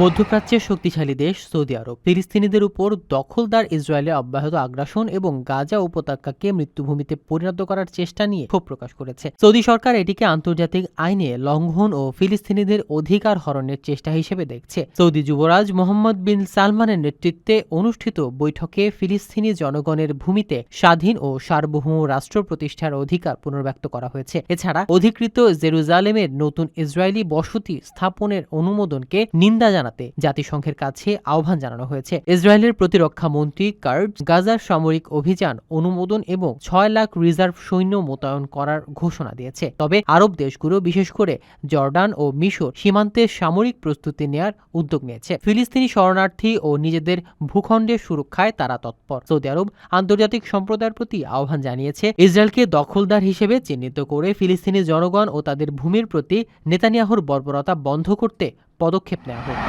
মধ্যপ্রাচ্যের শক্তিশালী দেশ সৌদি আরব। ফিলিস্তিনিদের উপর দখলদার ইসরায়েলের অব্যাহত আগ্রাসন এবং গাজা উপত্যকাকে মৃত্যুভূমিতে পরিণত করার চেষ্টা নিয়ে ক্ষোভ প্রকাশ করেছে। সৌদি সরকার এটিকে আন্তর্জাতিক আইনে লঙ্ঘন ও ফিলিস্তিনিদের অধিকার হরণের চেষ্টা হিসেবে দেখছে। সৌদি যুবরাজ মোহাম্মদ বিন সালমানের নেতৃত্বে অনুষ্ঠিত বৈঠকে ফিলিস্তিনি জনগণের ভূমিতে স্বাধীন ও সার্বভৌম রাষ্ট্র প্রতিষ্ঠার অধিকার পুনর্ব্যক্ত করা হয়েছে। এছাড়া অধিকৃত জেরুজালেমের নতুন ইসরায়েলি বসতি স্থাপনের অনুমোদনকে নিন্দা জানাতে জাতিসংঘের কাছে আহ্বান জানানো হয়েছে। ইসরায়েলের প্রতিরক্ষা মন্ত্রী কার্ড গাজার সামরিক অভিযান অনুমোদন এবং ছয় লাখ রিজার্ভ সৈন্য মোতায়েন করার ঘোষণা দিয়েছে। তবে আরব দেশগুলো বিশেষ করে জর্ডান ও মিশর সীমান্তে সামরিক প্রস্তুতি নেয়ার উদ্যোগ নিয়েছে। ফিলিস্তিনি শরণার্থী ও নিজেদের ভূখণ্ডের সুরক্ষায় তারা তৎপর। সৌদি আরব আন্তর্জাতিক সম্প্রদায়ের প্রতি আহ্বান জানিয়েছে, ইসরায়েলকে দখলদার হিসেবে চিহ্নিত করে ফিলিস্তিনি জনগণ ও তাদের ভূমির প্রতি নেতানিয়াহুর বর্বরতা বন্ধ করতে পদক্ষেপ নেওয়া হোক।